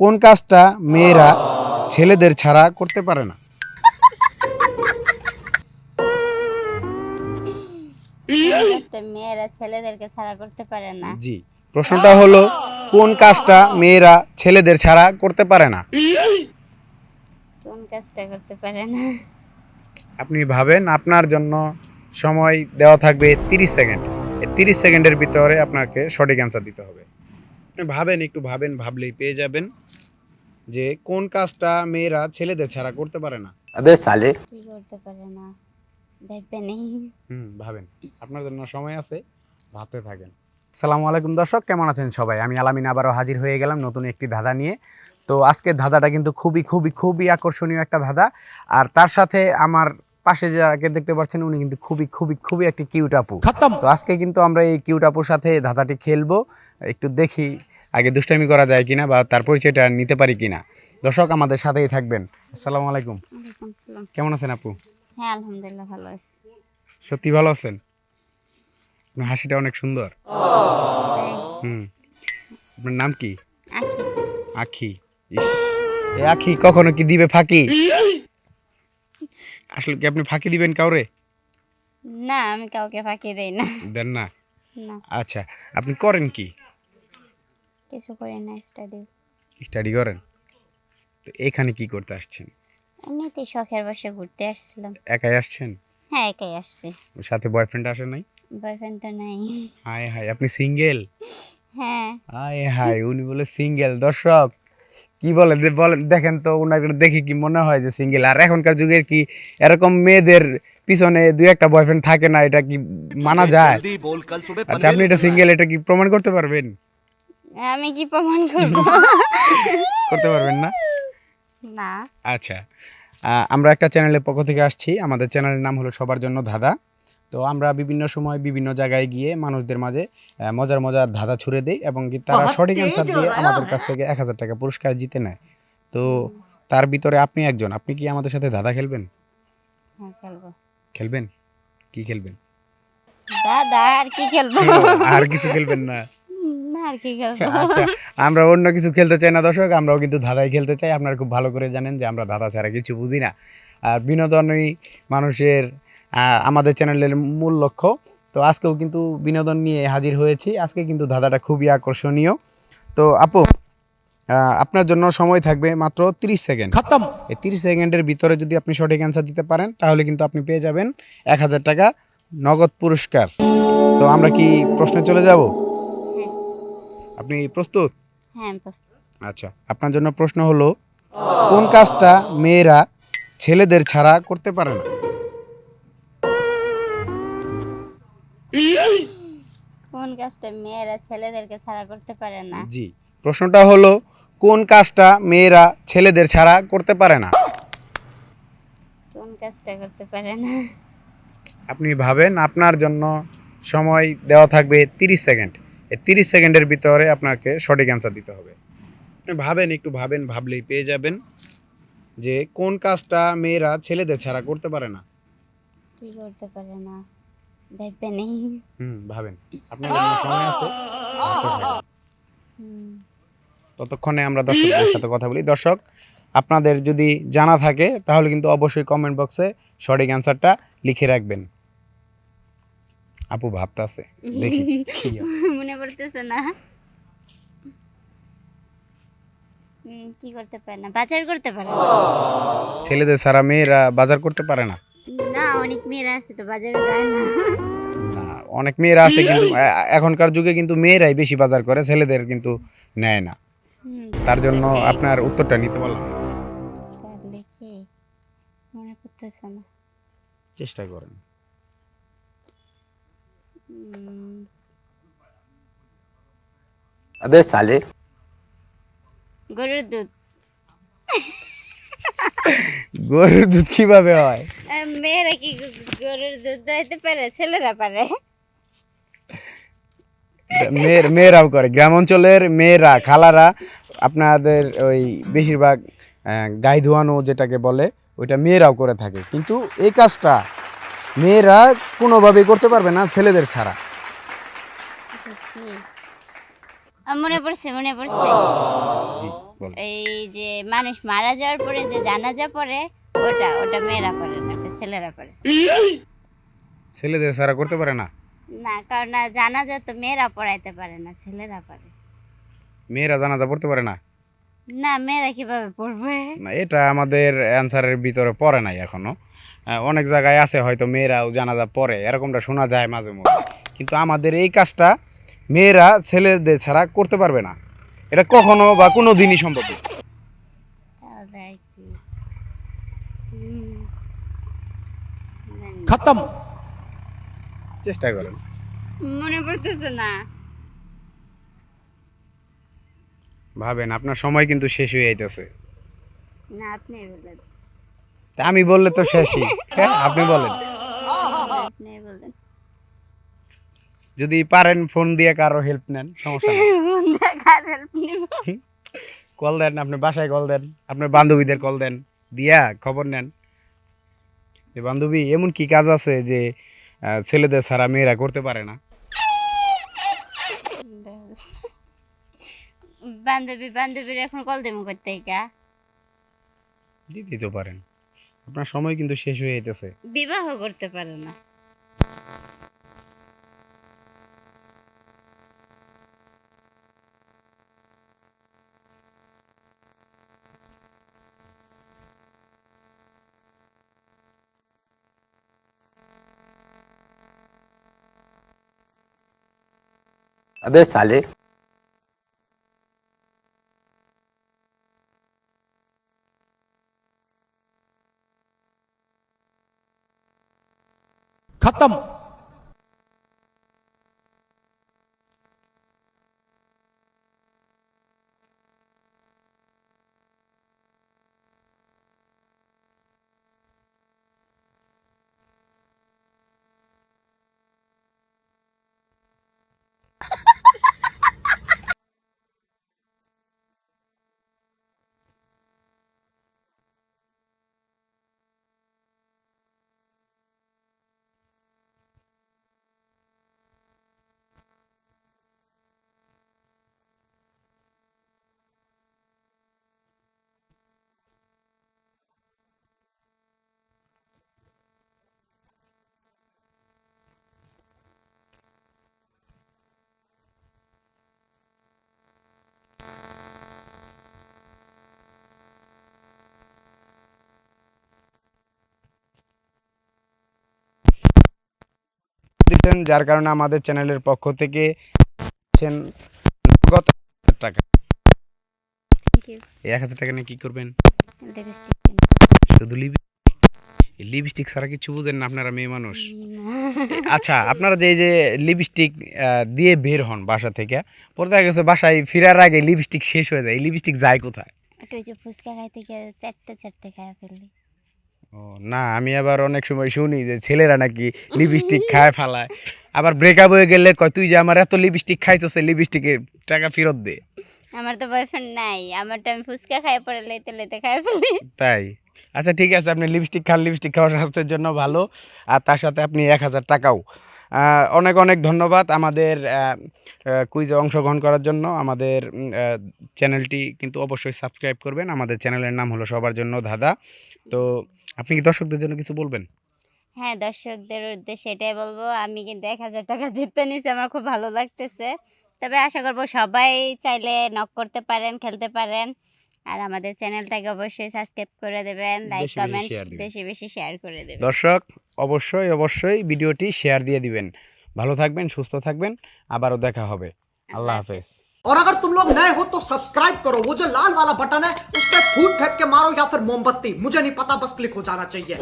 কোন কাজটা মেয়েরা ছেলেদের ছাড়া করতে পারে না? মেয়েরা ছেলেদেরকে ছাড়া করতে পারে না? জি প্রশ্নটা হলো কোন কাজটা মেয়েরা ছেলেদের ছাড়া করতে পারে না? কোন কাজটা করতে পারে না? আপনি ভাবেন আপনার জন্য সময় দেওয়া থাকবে তিরিশ সেকেন্ড। এই তিরিশ সেকেন্ডের ভিতরে আপনাকে সঠিক অ্যান্সার দিতে হবে। আপনি ভাবেন একটু ভাবেন ভাবলেই পেয়ে যাবেন যে কোন কাজটা মেয়েরা ছেলেদের ছাড়া করতে পারে না। আবে সালে। কি করতে পারে না? হুম ভাবেন। আপনার জন্য সময় আছে ভাবতে থাকেন। সালামু আলাইকুম দর্শক কেমন আছেন সবাই? আমি আলামিন আবারও হাজির হয়ে গেলাম নতুন একটি ধাঁধা নিয়ে। তো আজকের ধাঁধাটা কিন্তু খুবই খুবই খুবই আকর্ষণীয় একটা ধাঁধা। আর তার সাথে আমার পাশে যাকে দেখতে পাচ্ছেন উনি কিন্তু খুবই খুবই খুবই একটি কিউট আপু। তো আজকে কিন্তু আমরা এই কিউট আপুর সাথে ধাঁধাটি খেলব। একটু দেখি আগে দুষ্টামি করা যায় কিনা বা তার পরিচয়টা নিতে পারি কিনা। দর্শক আমাদের সাথেই থাকবেন। আসসালামু আলাইকুম। কেমন আছেন আপু? হ্যাঁ আলহামদুলিল্লাহ ভালো আছি। সত্যি ভালো আছেন? আপনার হাসিটা অনেক সুন্দর। হুম। আপনার নাম কি? আখি। আখি। ইস, এ আখি কখনো কি দিবে ফাঁকি? আসলে কি আপনি ফাঁকি দিবেন কাউরে? না আমি কাউকে ফাঁকি দেই না। দেন না? না। আচ্ছা আপনি করেন কি? কিছু করি না স্টাডি স্টাডি করেন? তো এখানে কি করতে আসছেন? এমনিতেই শখের বসে ঘুরতে আসছিলাম। একাই আসছেন? হ্যাঁ একাই আসছি। সাথে বয়ফ্রেন্ড আসে নাই? বয়ফ্রেন্ড তো নাই। হায় হায় আপনি সিঙ্গেল হ্যাঁ। হায় হায় উনি বলে সিঙ্গেল দর্শক। কি বলে বলেন দেখেন তো ওনাকে দেখে কি মনে হয় যে সিঙ্গেল আর এখনকার যুগের কি এরকম মেয়েদের পিছনে দুই একটা বয়ফ্রেন্ড থাকে না এটা কি মানা যায়? আচ্ছা আপনি এটা সিঙ্গেল এটা কি প্রমাণ করতে পারবেন? আমি কি প্রমাণ করব? করতে পারবেন না? না। আচ্ছা আমরা একটা চ্যানেলের পক্ষ থেকে আসছি। আমাদের চ্যানেলের নাম হলো সবার জন্য ধাঁধা। তো আমরা বিভিন্ন সময় বিভিন্ন জায়গায় গিয়ে মানুষদের মাঝে মজার মজার ধাঁধা ছুড়ে দিই এবং কি তারা সঠিক অ্যান্সার দিয়ে আমাদের কাছ থেকে এক হাজার টাকা পুরস্কার জিতে নেয়। তো তার ভিতরে আপনি একজন আপনি কি আমাদের সাথে ধাঁধা খেলবেন? হ্যাঁ খেলবেন? কি খেলবেন? দাদা আর কি খেলব? আর কিছু খেলবেন না? না আর কি খেলব? আচ্ছা আমরা অন্য কিছু খেলতে চাই না দর্শক আমরাও কিন্তু ধাঁধাই খেলতে চাই। আপনারা খুব ভালো করে জানেন যে আমরা ধাঁধা ছাড়া কিছু বুঝি না। আর বিনোদনই মানুষের আমাদের চ্যানেলের মূল লক্ষ্য। তো আজকেও কিন্তু বিনোদন নিয়ে হাজির হয়েছি। আজকে কিন্তু ধাঁধাটা খুবই আকর্ষণীয়। তো আপু আপনার জন্য সময় থাকবে মাত্র 30 সেকেন্ড। খতম। এই 30 সেকেন্ডের ভিতরে যদি আপনি সঠিক অ্যান্সার দিতে পারেন তাহলে কিন্তু আপনি পেয়ে যাবেন এক হাজার টাকা নগদ পুরস্কার। তো আমরা কি প্রশ্নে চলে যাব? হ্যাঁ। আপনি হ্যাঁ, প্রস্তুত। আচ্ছা আপনার জন্য প্রশ্ন হলো কোন কাজটা মেয়েরা ছেলেদের ছাড়া করতে পারে না? কোন কাজটা মেয়েরা ছেলেদেরকে ছাড়া করতে পারে না? জি প্রশ্নটা হলো কোন কাজটা মেয়েরা ছেলেদের ছাড়া করতে পারে না? কোন কাজটা করতে পারে না? আপনি ভাবেন আপনার জন্য সময় দেওয়া থাকবে তিরিশ সেকেন্ড। এই তিরিশ সেকেন্ডের ভিতরে আপনাকে সঠিক অ্যান্সার দিতে হবে। আপনি ভাবেন একটু ভাবেন ভাবলেই পেয়ে যাবেন যে কোন কাজটা মেয়েরা ছেলেদের ছাড়া করতে পারে না? কি করতে পারে না? দেখবে নেই হুম ভাবেন। আপনার সময় আছে? ভাবতে থাকেন। হুম, ততক্ষণে আমরা দর্শকদের সাথে কথা বলি। দর্শক আপনাদের যদি জানা থাকে তাহলে কিন্তু অবশ্যই কমেন্ট বক্সে সঠিক অ্যান্সারটা লিখে রাখবেন। আপু ভাবতাছে দেখি। মনে পড়তেছে না। কি করতে পারে না? বাজার করতে পারে না। ছেলেদের ছাড়া মেয়েরা বাজার করতে পারে না? অনেক মেয়েরা আছে কিন্তু এখনকার যুগে কিন্তু মেয়েরাই বেশি বাজার করে ছেলেদের কিন্তু নেয় না। তার জন্য আপনার উত্তরটা নিতে বললাম। চেষ্টা করেন। গরুর দুধ। গরুর দুধ কীভাবে হয়? মেয়েরা কি গরুর দুধ দইতে পারে? ছেলেরা পারে? মেয়ের মেয়েরাও করে। গ্রাম অঞ্চলের মেয়েরা খালারা আপনাদের ওই বেশিরভাগ গাই ধোয়ানো যেটাকে বলে ওইটা মেয়েরাও করে থাকে। কিন্তু এই কাজটা মেয়েরা কোনোভাবেই করতে পারবে না ছেলেদের ছাড়া এটা কি? আহ, মনে পড়ছে মনে পড়ছে। এই যে মানুষ মারা যাওয়ার পরে যে জানাজা পড়ে ওটা ওটা মেয়েরা পড়ে না ছেলেরা পড়ে। ছেলেদের সারা করতে পারে না? না কারণ না জানাজা তো মেয়েরা পড়াইতে পারে না ছেলেরা পারে মেয়েরা জানাজা পড়তে পারে না? না মেয়েরা কীভাবে পড়বে? না এটা আমাদের অ্যান্সারের ভিতরে পড়ে নাই এখনও। অনেক জায়গায় আছে হয়তো মেয়েরাও জানাজা পড়ে এরকমটা শোনা যায় মাঝে মধ্যে। কিন্তু আমাদের এই কাজটা মেয়েরা ছেলেদের ছাড়া করতে পারবে না। এটা কখনো বা কোনো দিনই সম্ভব চেষ্টা করেন। মনে পড়তেছে না। ভাবেন আপনার সময় কিন্তু শেষ হয়ে যাইতেছে। না আমি বললে তো শেষই। হ্যাঁ আপনি বলেন। আপনি বলেন। যদি পারেন ফোন দিয়ে কারও হেল্প নেন সমস্যা? কল দেন আপনি বাসায় কল দেন আপনার বান্ধবীদের কল দেন দিয়া খবর নেন। যে বান্ধবী এমন কি কাজ আছে যে ছেলেদের ছাড়া মেয়েরা করতে পারে না? বান্ধবী বান্ধবীর এখন কল দেবো করতে কা দিতেই তো পারেন। আপনার সময় কিন্তু শেষ হয়ে যেতেছে বিবাহ করতে পারে না। अबे साले। खत्म। দিচ্ছেন যার কারণে আমাদের চ্যানেলের পক্ষ থেকে নগদ এক হাজার টাকা। এক হাজার নিয়ে কি করবেন? শুধু লিপস্টিক লিপস্টিক ছাড়া কিছু বুঝেন না আপনারা মেয়ে মানুষ। আচ্ছা আপনারা যে এই যে লিপস্টিক দিয়ে বের হন বাসা থেকে পরে দেখা গেছে বাসায় ফেরার আগে লিপস্টিক শেষ হয়ে যায়। লিপস্টিক যায় কোথায়? ওই যে ফুচকা খাইতে গিয়ে চারটে চারটে খায় ফেললি। না আমি আবার অনেক সময় শুনি যে ছেলেরা নাকি লিপস্টিক খায় ফালায়। আবার ব্রেকআপ হয়ে গেলে কয় তুই যে আমার এত লিপস্টিক খাইছো সেই লিপস্টিকের টাকা ফেরত দে। আমার তো বয়ফ্রেন্ড নাই আমারটা আমি ফুচকা খাই পরে লেতে লেতে খাই ফেলি। তাই? আচ্ছা ঠিক আছে আপনি লিপস্টিক খান লিপস্টিক খাওয়া স্বাস্থ্যের জন্য ভালো। আর তার সাথে আপনি এক হাজার টাকাও অনেক অনেক ধন্যবাদ আমাদের কুইজে অংশগ্রহণ করার জন্য। আমাদের চ্যানেলটি কিন্তু অবশ্যই সাবস্ক্রাইব করবেন। আমাদের চ্যানেলের নাম হলো সবার জন্য ধাঁধা। তো আপনি কি দর্শকদের জন্য কিছু বলবেন? হ্যাঁ দর্শকদের উদ্দেশ্যে এটাই বলব। আমি কিন্তু এক হাজার টাকা জিততে নিয়েছি আমার খুব ভালো লাগতেছে। তবে আশা করব সবাই চাইলে নক করতে পারেন, খেলতে পারেন। আর আমাদের চ্যানেলটাকে অবশ্যই সাবস্ক্রাইব করে দেবেন লাইক বেশি বেশি কমেন্ট share দিবেন। বেশি বেশি শেয়ার করে দেবেন দর্শক অবশ্যই অবশ্যই ভিডিওটি শেয়ার দিয়ে দিবেন ভালো থাকবেন সুস্থ থাকবেন আবারও দেখা হবে আল্লাহ হাফেজ और अगर तुम लोग नए हो तो सब्सक्राइब करो वो जो लाल वाला बटन है उस पर फूट फेंक के मारो या फिर मोमबत्ती मुझे नहीं पता बस क्लिक हो जाना चाहिए